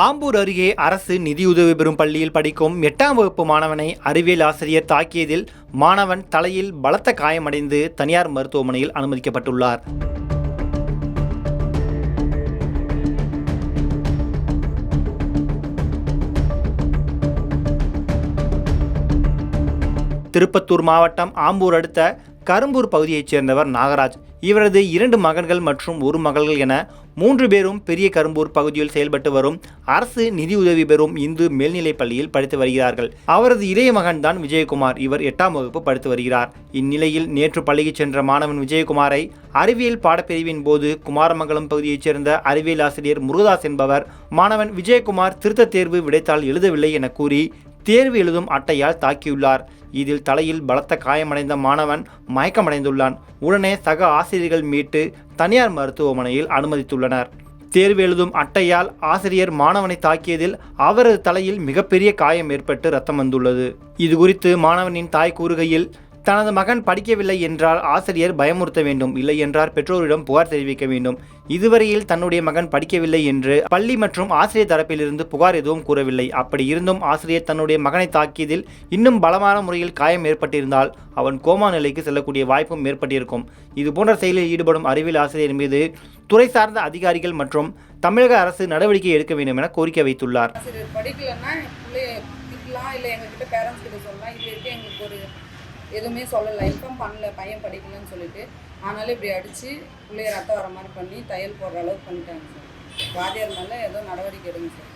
ஆம்பூர் அருகே அரசு நிதியுதவி பெறும் பள்ளியில் படிக்கும் எட்டாம் வகுப்பு மாணவனை அறிவியல் ஆசிரியர் தாக்கியதில் மாணவன் தலையில் பலத்த காயமடைந்து தனியார் மருத்துவமனையில் அனுமதிக்கப்பட்டுள்ளார். திருப்பத்தூர் மாவட்டம் ஆம்பூர் அடுத்த கரும்பூர் பகுதியைச் சேர்ந்தவர் நாகராஜ். இவரது இரண்டு மகன்கள் மற்றும் ஒரு மகள்கள் என மூன்று பேரும் பெரிய கரும்பூர் பகுதியில் செயல்பட்டு வரும் அரசு நிதியுதவி பெறும் இந்து மேல்நிலைப் பள்ளியில் படித்து வருகிறார்கள். அவரது இளைய மகன்தான் விஜயகுமார். இவர் எட்டாம் வகுப்பு படித்து வருகிறார். இந்நிலையில் நேற்று பள்ளிக்கு சென்ற மாணவன் விஜயகுமாரை அறிவியல் பாடப்பிரிவின் போது குமாரமங்கலம் பகுதியைச் சேர்ந்த அறிவியல் ஆசிரியர் முருகதாஸ் என்பவர் மாணவன் விஜயகுமார் திருத்த தேர்வு விடைத்தாள் எழுதவில்லை என கூறி தேர்வு எழுதும் அட்டையால் தாக்கியுள்ளார். இதில் தலையில் பலத்த காயமடைந்த மாணவன் மயக்கமடைந்துள்ளான். உடனே சக ஆசிரியர்கள் மீட்டு தனியார் மருத்துவமனையில் அனுமதித்துள்ளனர். தேர்வு எழுதும் அட்டையால் ஆசிரியர் மாணவனை தாக்கியதில் அவரது தலையில் மிகப்பெரிய காயம் ஏற்பட்டு ரத்தம் வந்துள்ளது. இது குறித்து மாணவனின் தாய் கூறுகையில் தனது மகன் படிக்கவில்லை என்றால் ஆசிரியர் பயமுறுத்த வேண்டும். இல்லை என்றால் பெற்றோரிடம் புகார் தெரிவிக்க வேண்டும். இதுவரையில் தன்னுடைய மகன் படிக்கவில்லை என்று பள்ளி மற்றும் ஆசிரியர் தரப்பிலிருந்து புகார் எதுவும் கூறவில்லை. அப்படி இருந்தும் ஆசிரியர் தன்னுடைய மகனை தாக்கியதில் இன்னும் பலமான முறையில் காயம் ஏற்பட்டிருந்தால் அவன் கோமா நிலைக்கு செல்லக்கூடிய வாய்ப்பும் ஏற்பட்டிருக்கும். இது போன்ற செயலில் ஈடுபடும் அறிவியல் ஆசிரியர் மீது துறை சார்ந்த அதிகாரிகள் மற்றும் தமிழக அரசு நடவடிக்கை எடுக்க வேண்டும் என கோரிக்கை வைத்துள்ளார். எதுவுமே சொல்லலை. இன்ஃபார்ம் பண்ணல. பையன் படிக்கலன்னு சொல்லிட்டு. ஆனாலும் இப்படி அடித்து பிள்ளைய ரத்தம் வர மாதிரி பண்ணி தையல் போடுற அளவுக்கு பண்ணிட்டாங்க சார். வாதியார் மேலே ஏதோ நடவடிக்கை எடுங்க சார்.